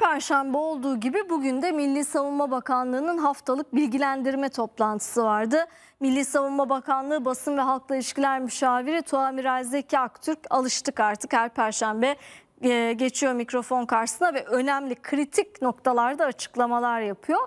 perşembe olduğu gibi bugün de Milli Savunma Bakanlığı'nın haftalık bilgilendirme toplantısı vardı. Milli Savunma Bakanlığı Basın ve Halkla İlişkiler Müşaviri Tuamiral Zeki Aktürk alıştık artık her perşembe e, geçiyor mikrofon karşısına ve önemli kritik noktalarda açıklamalar yapıyor.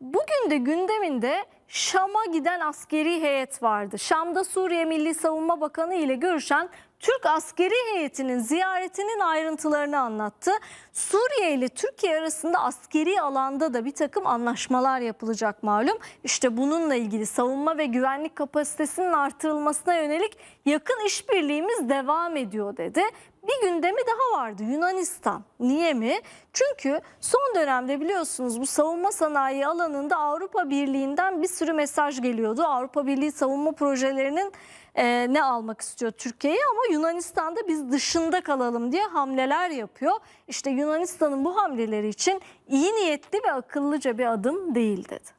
Bugün de gündeminde Şam'a giden askeri heyet vardı. Şam'da Suriye Milli Savunma Bakanı ile görüşen Türk askeri heyetinin ziyaretinin ayrıntılarını anlattı. Suriye ile Türkiye arasında askeri alanda da bir takım anlaşmalar yapılacak malum. İşte bununla ilgili savunma ve güvenlik kapasitesinin artırılmasına yönelik yakın işbirliğimiz devam ediyor dedi. Bir gündemi daha vardı Yunanistan. Niye mi? Çünkü son dönemde biliyorsunuz bu savunma sanayi alanında Avrupa Birliği'nden bir sürü mesaj geliyordu. Avrupa Birliği savunma projelerinin e, ne almak istiyor Türkiye'ye ama Yunanistan'da biz dışında kalalım diye hamleler yapıyor. İşte Yunanistan'ın bu hamleleri için iyi niyetli ve akıllıca bir adım değil dedi.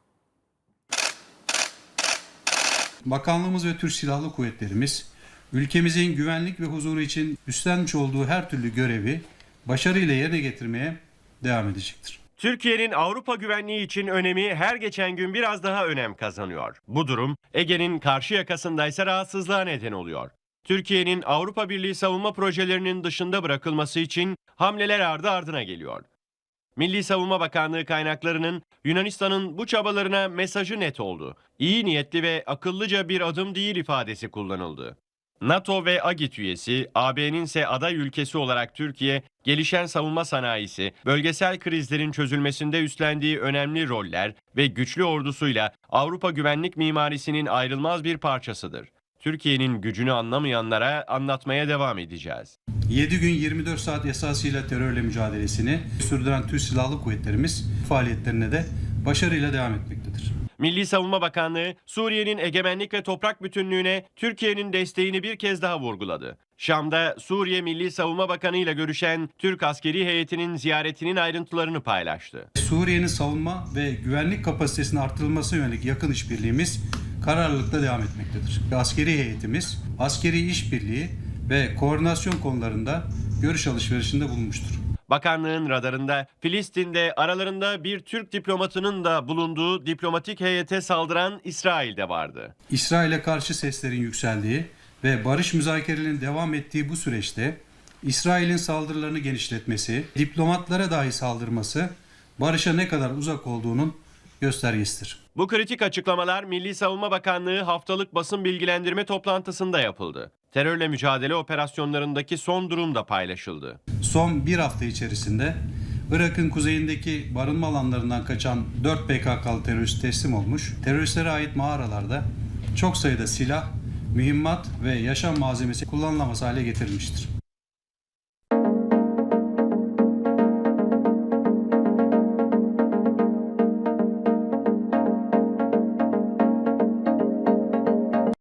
Bakanlığımız ve Türk Silahlı Kuvvetlerimiz ülkemizin güvenlik ve huzuru için üstlenmiş olduğu her türlü görevi başarıyla yerine getirmeye devam edecektir. Türkiye'nin Avrupa güvenliği için önemi her geçen gün biraz daha önem kazanıyor. Bu durum Ege'nin karşı yakasındaysa rahatsızlığa neden oluyor. Türkiye'nin Avrupa Birliği savunma projelerinin dışında bırakılması için hamleler ardı ardına geliyor. Milli Savunma Bakanlığı kaynaklarının Yunanistan'ın bu çabalarına mesajı net oldu. İyi niyetli ve akıllıca bir adım değil ifadesi kullanıldı. NATO ve AGİT üyesi, AB'nin ise aday ülkesi olarak Türkiye, gelişen savunma sanayisi, bölgesel krizlerin çözülmesinde üstlendiği önemli roller ve güçlü ordusuyla Avrupa güvenlik mimarisinin ayrılmaz bir parçasıdır. Türkiye'nin gücünü anlamayanlara anlatmaya devam edeceğiz. 7 gün 24 saat esasıyla terörle mücadelesini sürdüren Türk Silahlı Kuvvetlerimiz faaliyetlerine de başarıyla devam etmektedir. Milli Savunma Bakanlığı, Suriye'nin egemenlik ve toprak bütünlüğüne Türkiye'nin desteğini bir kez daha vurguladı. Şam'da Suriye Milli Savunma Bakanı ile görüşen Türk askeri heyetinin ziyaretinin ayrıntılarını paylaştı. Suriye'nin savunma ve güvenlik kapasitesinin artırılmasına yönelik yakın işbirliğimiz kararlılıkla devam etmektedir. Askeri heyetimiz askeri işbirliği ve koordinasyon konularında görüş alışverişinde bulunmuştur. Bakanlığın radarında Filistin'de aralarında bir Türk diplomatının da bulunduğu diplomatik heyete saldıran İsrail de vardı. İsrail'e karşı seslerin yükseldiği ve barış müzakerelerinin devam ettiği bu süreçte İsrail'in saldırılarını genişletmesi, diplomatlara dahi saldırması barışa ne kadar uzak olduğunun göstergesidir. Bu kritik açıklamalar Milli Savunma Bakanlığı haftalık basın bilgilendirme toplantısında yapıldı. Terörle mücadele operasyonlarındaki son durum da paylaşıldı. Son bir hafta içerisinde Irak'ın kuzeyindeki barınma alanlarından kaçan 4 PKK'lı terörist teslim olmuş. Teröristlere ait mağaralarda çok sayıda silah, mühimmat ve yaşam malzemesi kullanılamaz hale getirilmiştir.